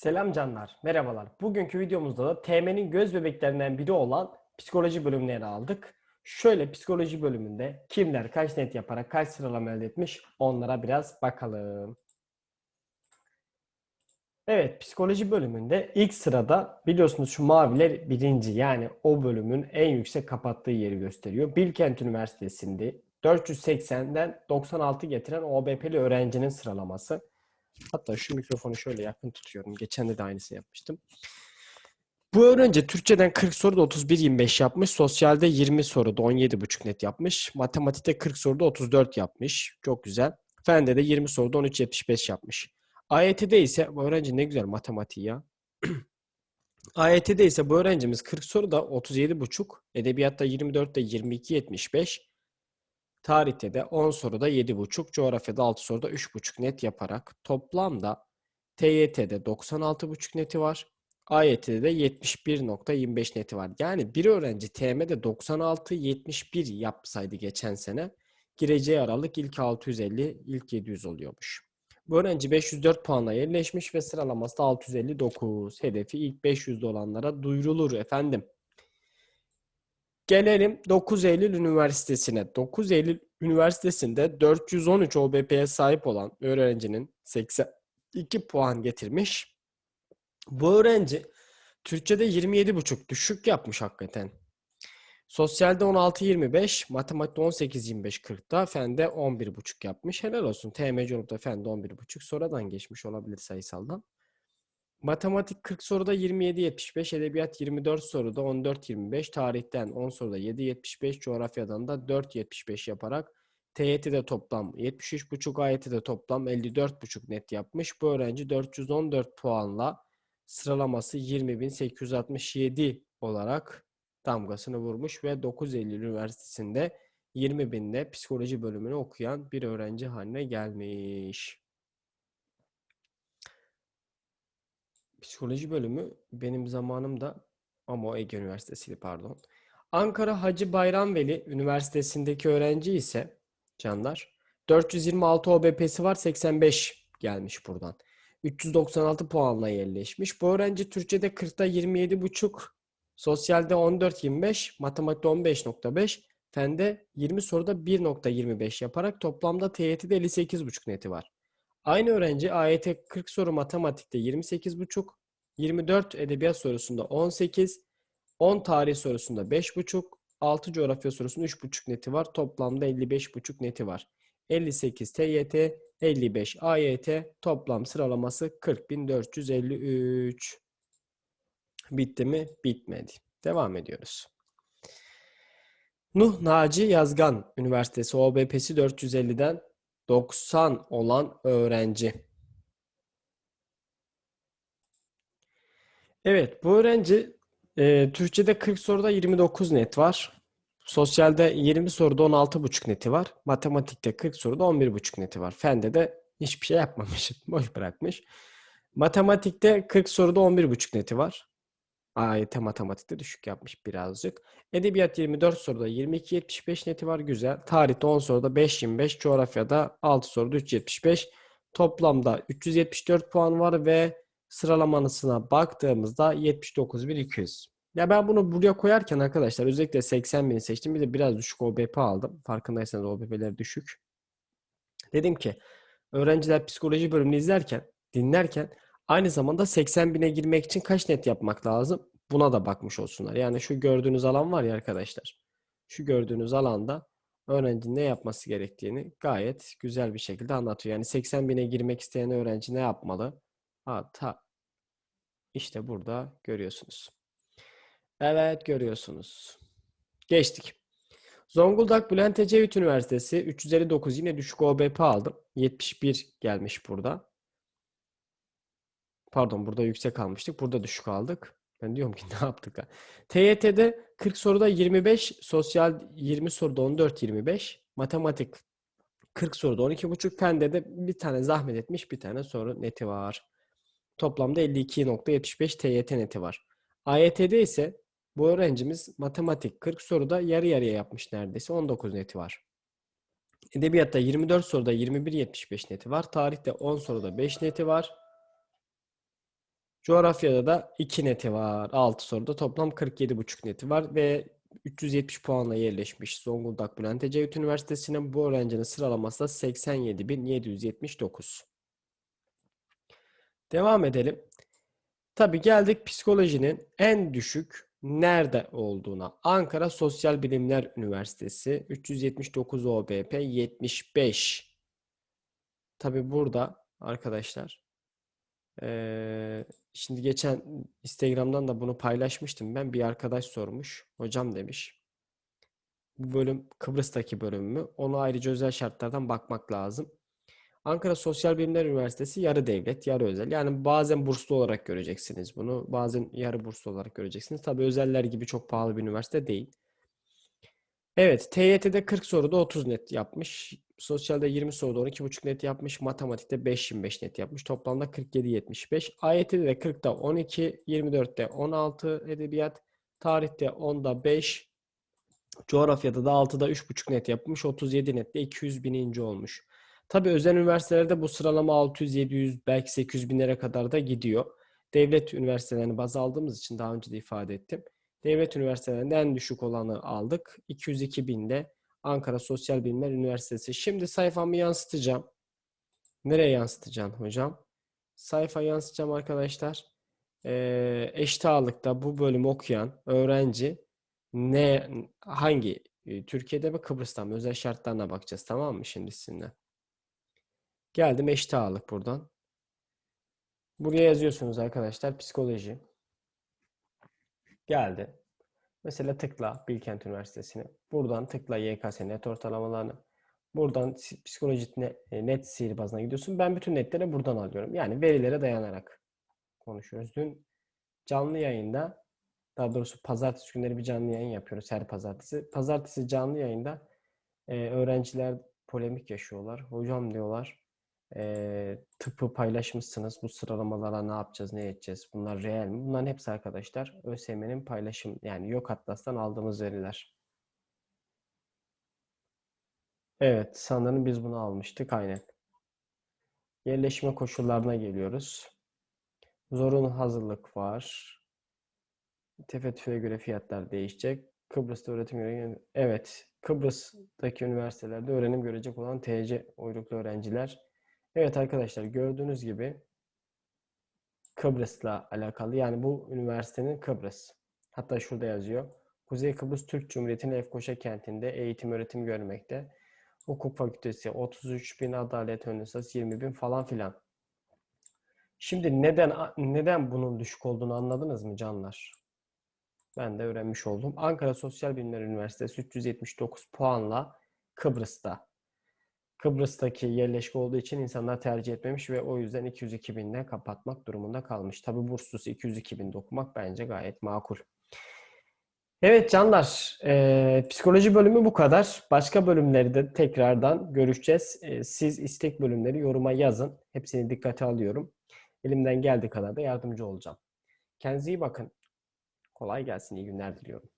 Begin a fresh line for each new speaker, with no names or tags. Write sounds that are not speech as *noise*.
Selam canlar, merhabalar. Bugünkü videomuzda da TM'nin göz bebeklerinden biri olan psikoloji bölümünü ele aldık. Şöyle psikoloji bölümünde kimler kaç net yaparak kaç sıralama elde etmiş onlara biraz bakalım. Evet, psikoloji bölümünde ilk sırada biliyorsunuz şu maviler birinci yani o bölümün en yüksek kapattığı yeri gösteriyor. Bilkent Üniversitesi'nde 480'den 96 getiren OBP'li öğrencinin sıralaması. Hatta şu mikrofonu şöyle yakın tutuyorum. Geçen de, de aynısını yapmıştım. Bu öğrenci Türkçeden 40 soruda 31-25 yapmış. Sosyalde 20 soruda 17,5 net yapmış. Matematikte 40 soruda 34 yapmış. Çok güzel. Fende de 20 soruda 13-75 yapmış. AYT'de ise bu öğrenci ne güzel matematiği ya. *clears throat* AYT'de ise bu öğrencimiz 40 soruda 37,5, edebiyatta 24'te 22-75, Tarihte de 10 soruda 7,5, coğrafyada 6 soruda 3,5 net yaparak toplamda TYT'de 96,5 neti var. AYT'de de 71.25 neti var. Yani bir öğrenci TM'de 96-71 yapsaydı geçen sene gireceği aralık ilk 650, ilk 700 oluyormuş. Bu öğrenci 504 puanla yerleşmiş ve sıralaması da 659. Hedefi ilk 500'de olanlara duyurulur efendim. Gelelim 9 Eylül Üniversitesi'ne. 9 Eylül Üniversitesi'nde 413 OBP'ye sahip olan öğrencinin 82 puan getirmiş. Bu öğrenci Türkçe'de 27,5 düşük yapmış hakikaten. Sosyalde 16-25, matematikte 18-25 40'ta, fende 11,5 yapmış. Helal olsun. TMC olup da fende 11,5. Sonradan geçmiş olabilir sayısaldan. Matematik 40 soruda 27-75, edebiyat 24 soruda 14-25, tarihten 10 soruda 7-75, coğrafyadan da 4-75 yaparak TYT'de toplam 73,5, AYT'de toplam 54,5 net yapmış. Bu öğrenci 414 puanla sıralaması 20.867 olarak damgasını vurmuş ve 9 Eylül Üniversitesi'nde 20 binde psikoloji bölümünü okuyan bir öğrenci haline gelmiş. Psikoloji bölümü benim zamanımda ama Ege Üniversitesi'ydi pardon. Ankara Hacı Bayramveli Üniversitesi'ndeki öğrenci ise Canlar 426 OBP'si var 85 gelmiş buradan. 396 puanla yerleşmiş. Bu öğrenci Türkçe'de 40'ta 27,5, sosyalde 14-25, matematikte 15.5, fende 20 soruda 1.25 yaparak toplamda TYT'de 58,5 neti var. Aynı öğrenci AYT 40 soru matematikte 28,5, 24 edebiyat sorusunda 18, 10 tarih sorusunda 5,5, 6 coğrafya sorusunda 3,5 neti var. Toplamda 55,5 neti var. 58 TYT, 55 AYT, toplam sıralaması 40.453. Bitti mi? Bitmedi. Devam ediyoruz. Nuh Naci Yazgan Üniversitesi OBP'si 450'den 90 olan öğrenci. Evet, bu öğrenci e, Türkçe'de 40 soruda 29 net var. Sosyalde 20 soruda 16,5 neti var. Matematikte 40 soruda 11,5 neti var. Fende de hiçbir şey yapmamış. *laughs* Boş bırakmış. Matematikte 40 soruda 11,5 neti var. AYT matematikte düşük yapmış birazcık. Edebiyat 24 soruda 22-75 neti var güzel. Tarihte 10 soruda 5-25, coğrafyada 6 soruda 3-75. Toplamda 374 puan var ve sıralamasına baktığımızda 79.200. Ya ben bunu buraya koyarken arkadaşlar özellikle 80.000'i seçtim. Bir de biraz düşük OBP aldım. Farkındaysanız OBP'ler düşük. Dedim ki öğrenciler psikoloji bölümünü izlerken, dinlerken aynı zamanda 80.000'e girmek için kaç net yapmak lazım? Buna da bakmış olsunlar. Yani şu gördüğünüz alan var ya arkadaşlar. Şu gördüğünüz alanda öğrenci ne yapması gerektiğini gayet güzel bir şekilde anlatıyor. Yani 80 bine girmek isteyen öğrenci ne yapmalı? Ha, ta. İşte burada görüyorsunuz. Evet görüyorsunuz. Geçtik. Zonguldak Bülent Ecevit Üniversitesi 359 yine düşük OBP aldım. 71 gelmiş burada. Pardon burada yüksek almıştık. Burada düşük aldık. Ben diyorum ki *laughs* ne yaptık ha? TYT'de 40 soruda 25, sosyal 20 soruda 14-25, matematik 40 soruda 12,5, fende de bir tane zahmet etmiş bir tane soru neti var. Toplamda 52.75 TYT neti var. AYT'de ise bu öğrencimiz matematik 40 soruda yarı yarıya yapmış neredeyse 19 neti var. Edebiyatta 24 soruda 21.75 neti var. Tarihte 10 soruda 5 neti var. Coğrafyada da 2 neti var. 6 soruda toplam 47,5 neti var ve 370 puanla yerleşmiş Zonguldak Bülent Ecevit Üniversitesi'nin bu öğrencinin sıralaması da 87.779. Devam edelim. Tabii geldik psikolojinin en düşük nerede olduğuna. Ankara Sosyal Bilimler Üniversitesi 379 OBP 75. Tabii burada arkadaşlar eee, şimdi geçen Instagram'dan da bunu paylaşmıştım. Ben bir arkadaş sormuş. Hocam demiş. Bu bölüm Kıbrıs'taki bölüm mü? Onu ayrıca özel şartlardan bakmak lazım. Ankara Sosyal Bilimler Üniversitesi yarı devlet, yarı özel. Yani bazen burslu olarak göreceksiniz bunu. Bazen yarı burslu olarak göreceksiniz. Tabii özeller gibi çok pahalı bir üniversite değil. Evet, TYT'de 40 soruda 30 net yapmış. Sosyalde 20 soruda 12,5 net yapmış. Matematikte 5-25 net yapmış. Toplamda 47-75. AYT'de de 40'da 12, 24'te 16 edebiyat, tarihte 10'da 5, coğrafyada da 6'da 3,5 net yapmış. 37 nette 200 bininci olmuş. Tabii özel üniversitelerde bu sıralama 600, 700, belki 800 binlere kadar da gidiyor. Devlet üniversitelerini baz aldığımız için daha önce de ifade ettim. Devlet üniversitelerinde en düşük olanı aldık. 202 binde Ankara Sosyal Bilimler Üniversitesi. Şimdi sayfamı yansıtacağım. Nereye yansıtacağım hocam? Sayfa yansıtacağım arkadaşlar. Ee, eşit ağırlıkta bu bölümü okuyan öğrenci ne hangi e, Türkiye'de mi Kıbrıs'ta mı özel şartlarına bakacağız tamam mı şimdi sizinle? Geldim eşit ağırlık buradan. Buraya yazıyorsunuz arkadaşlar psikoloji. Geldi. Mesela tıkla Bilkent Üniversitesi'ne. Buradan tıkla YKS net ortalamalarını. Buradan si- psikoloji e, net sihirbazına gidiyorsun. Ben bütün netleri buradan alıyorum. Yani verilere dayanarak konuşuyoruz. Dün canlı yayında daha doğrusu pazartesi günleri bir canlı yayın yapıyoruz her pazartesi. Pazartesi canlı yayında e, öğrenciler polemik yaşıyorlar. Hocam diyorlar e, tıpı paylaşmışsınız. Bu sıralamalara ne yapacağız, ne edeceğiz? Bunlar reel mi? Bunların hepsi arkadaşlar ÖSYM'nin paylaşım yani yok atlastan aldığımız veriler. Evet, sanırım biz bunu almıştık aynen. Yerleşme koşullarına geliyoruz. Zorunlu hazırlık var. Tefe göre fiyatlar değişecek. Kıbrıs'ta öğretim göre evet Kıbrıs'taki üniversitelerde öğrenim görecek olan TC uyruklu öğrenciler. Evet arkadaşlar gördüğünüz gibi Kıbrıs'la alakalı yani bu üniversitenin Kıbrıs. Hatta şurada yazıyor. Kuzey Kıbrıs Türk Cumhuriyeti'nin Lefkoşa kentinde eğitim öğretim görmekte. Hukuk fakültesi 33 bin, adalet ön lisans 20 bin falan filan. Şimdi neden neden bunun düşük olduğunu anladınız mı canlar? Ben de öğrenmiş oldum. Ankara Sosyal Bilimler Üniversitesi 379 puanla Kıbrıs'ta. Kıbrıs'taki yerleşke olduğu için insanlar tercih etmemiş ve o yüzden 202 binle kapatmak durumunda kalmış. Tabi burssuz 202 binde okumak bence gayet makul. Evet canlar, e, psikoloji bölümü bu kadar. Başka bölümleri de tekrardan görüşeceğiz. E, siz istek bölümleri yoruma yazın. Hepsini dikkate alıyorum. Elimden geldiği kadar da yardımcı olacağım. Kendinize iyi bakın. Kolay gelsin, iyi günler diliyorum.